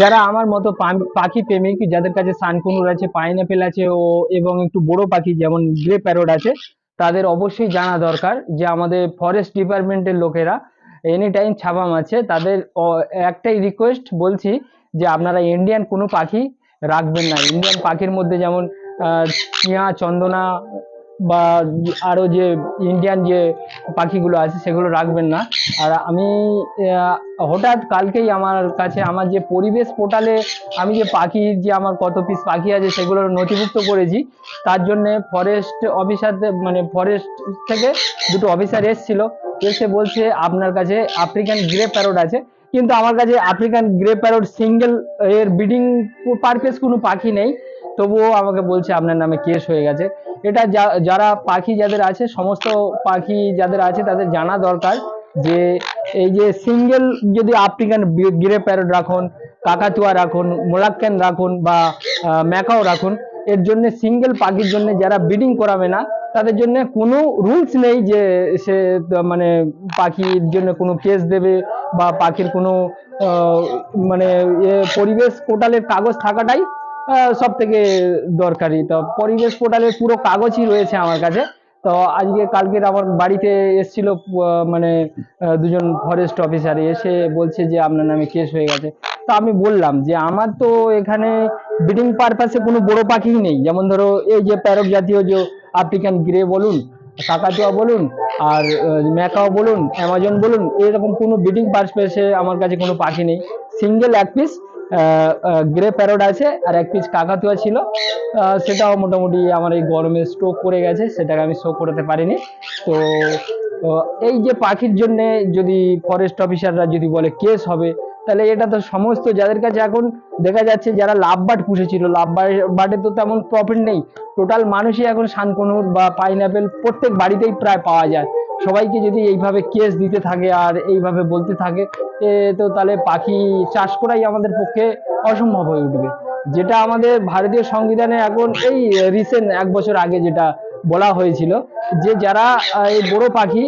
যারা আমার মতো পাখি প্রেমিক, যাদের কাছে সানকুনুর আছে পাইনাপেল আছে, ও এবং একটু বড় পাখি যেমন গ্রে প্যারট আছে, তাদের অবশ্যই জানা দরকার যে আমাদের ফরেস্ট ডিপার্টমেন্টের লোকেরা এনি টাইম ছাপা মারছে তাদের একটাই রিকোয়েস্ট বলছি যে আপনারা ইন্ডিয়ান কোনো পাখি রাখবেন না। ইন্ডিয়ান পাখির মধ্যে যেমন টিয়া চন্দনা বা আরও যে ইন্ডিয়ান যে পাখিগুলো আছে, সেগুলো রাখবেন না। আর আমি হঠাৎ কালকেই আমার কাছে আমার যে পরিবেশ পোর্টালে আমি যে পাখি, যে আমার কত পিস পাখি আছে সেগুলো নথিভুক্ত করেছি, তার জন্যে ফরেস্ট অফিসার মানে ফরেস্ট থেকে দুটো অফিসার এসেছিল। এসে বলছে, আপনার কাছে আফ্রিকান গ্রে প্যারট আছে। কিন্তু আমার কাছে আফ্রিকান গ্রে প্যারট সিঙ্গেল এর ব্রিডিং পারপেস কোনো পাখি নেই। তবুও আমাকে বলছে, আপনার নামে কেস হয়ে গেছে। এটা যারা পাখি যাদের আছে, সমস্ত পাখি যাদের আছে তাদের জানা দরকার। যে এই যে সিঙ্গেল যদি আফ্রিকান গিরে প্যারট রাখুন কাকাতুয়া রাখুন মোলাক্কেন রাখুন বা ম্যাকাও রাখুন, এর জন্য সিঙ্গেল পাখির জন্য যারা ব্রিডিং করাবে না, তাদের জন্য কোনো রুলস নেই যে সে মানে পাখির জন্য কোনো কেস দেবে বা পাখির কোনো মানে পরিবেশ পোর্টালের কাগজ থাকাটাই সব থেকে দরকারি। তো পরিবেশ পোর্টালের পুরো কাগজই রয়েছে আমার কাছে। তো আজকে, কালকের আমার বাড়িতে এসেছিল মানে দুজন ফরেস্ট অফিসার এসে বলছে যে আপনার নামে কেস হয়ে গেছে। তো আমি বললাম যে আমার তো এখানে ব্রিডিং পারপাসে কোনো বড় পাখি নেই। যেমন ধরো, এই যে প্যারক জাতীয় যে আফ্রিকান গ্রে বলুন, কাকাতুয়া বলুন, আর ম্যাকাও বলুন, অ্যামাজন বলুন, এরকম কোনো ব্রিডিং পারপাসে আমার কাছে কোনো পাখি নেই। সিঙ্গেল এক পিস গ্রে প্যারোড আছে আর এক পিস কাকাতুয়া ছিল। সেটাও মোটামুটি আমার এই গরমে স্ট্রোক করে গেছে, সেটাকে আমি শো করাতে পারিনি। তো এই যে পাখির জন্যে যদি ফরেস্ট অফিসাররা যদি বলে কেস হবে তাহলে এটা তো সমস্ত যাদের কাছে এখন দেখা যাচ্ছে যারা লাভ বার্ড পুষেছিল, লাভ বার্ডে তো তেমন প্রফিট নেই। টোটাল মানুষই এখন শানকনুর বা পাইনাপেল প্রত্যেক বাড়িতেই প্রায় পাওয়া যায়। সবাইকে যদি এইভাবে কেস দিতে থাকে আর এইভাবে বলতে থাকে তো তাহলে পাখি চাষ করাই আমাদের পক্ষে অসম্ভব হয়ে উঠবে। যেটা আমাদের ভারতীয় সংবিধানে এখন এই রিসেন্ট এক বছর আগে যেটা বলা হয়েছিল যে যারা এই বড় পাখি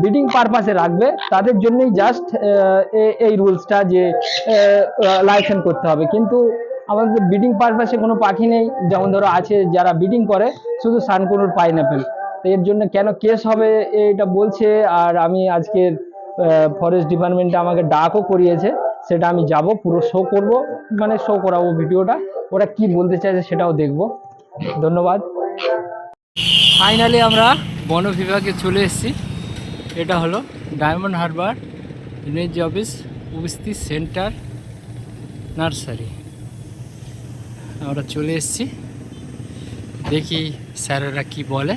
ব্রিডিং পারপাসে রাখবে, তাদের জন্যই জাস্ট এই রুলসটা যে লাইসেন্স করতে হবে। কিন্তু আমাদের ব্রিডিং পারপাসে কোনো পাখি নেই, যেমন ধরো আছে যারা ব্রিডিং করে, শুধু সানকুনুর পাইনাপেল এর জন্য কেন কেস হবে এটা বলছে, আর আমি আজকের ফরেস্ট ডিপার্টমেন্টে আমাকে ডাকও করিয়েছে, সেটা আমি যাব, পুরো শো করব মানে শো করাবো ভিডিওটা ওরা কি বলতে চাইছে সেটাও দেখব। ধন্যবাদ। ফাইনালি আমরা বন বিভাগে চলে এসেছি। এটা হলো ডায়মন্ড হারবার রেঞ্জ অফিস উপস্থিত সেন্টার, নার্সারি। আমরা চলে এসেছি। দেখি স্যারেরা কি বলে।